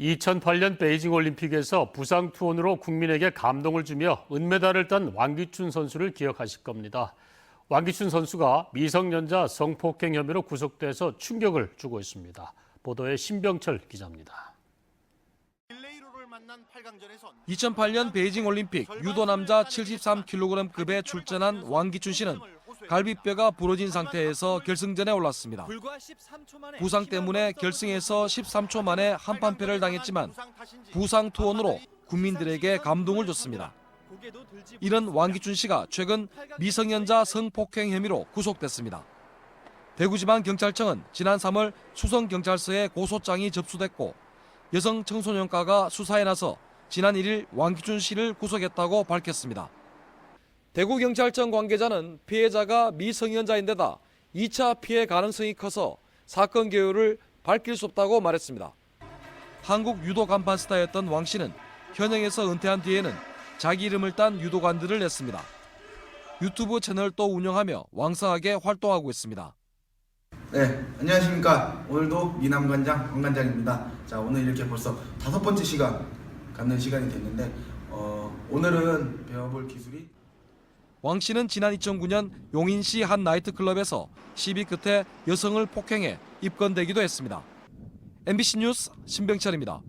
2008년 베이징 올림픽에서 부상 투혼으로 국민에게 감동을 주며 은메달을 딴 왕기춘 선수를 기억하실 겁니다. 왕기춘 선수가 미성년자 성폭행 혐의로 구속돼서 충격을 주고 있습니다. 보도에 신병철 기자입니다. 2008년 베이징 올림픽 유도 남자 73kg급에 출전한 왕기춘 씨는 갈비뼈가 부러진 상태에서 결승전에 올랐습니다. 부상 때문에 결승에서 13초 만에 한판패를 당했지만 부상 투혼으로 국민들에게 감동을 줬습니다. 이런 왕기춘 씨가 최근 미성년자 성폭행 혐의로 구속됐습니다. 대구지방경찰청은 지난 3월 수성경찰서에 고소장이 접수됐고 여성 청소년과가 수사에 나서 지난 1일 왕기춘 씨를 구속했다고 밝혔습니다. 대구경찰청 관계자는 피해자가 미성년자인데다 2차 피해 가능성이 커서 사건 개요를 밝힐 수 없다고 말했습니다. 한국 유도 간판 스타였던 왕 씨는 현역에서 은퇴한 뒤에는 자기 이름을 딴 유도관들을 냈습니다. 유튜브 채널도 운영하며 왕성하게 활동하고 있습니다. 네, 안녕하십니까. 오늘도 미남관장 황관장입니다. 자, 오늘 이렇게 벌써 다섯 번째 시간 갖는 시간이 됐는데 어, 오늘은 배워볼 기술이 왕 씨는 지난 2009년 용인시 한 나이트클럽에서 시비 끝에 여성을 폭행해 입건되기도 했습니다. MBC 뉴스 신병철입니다.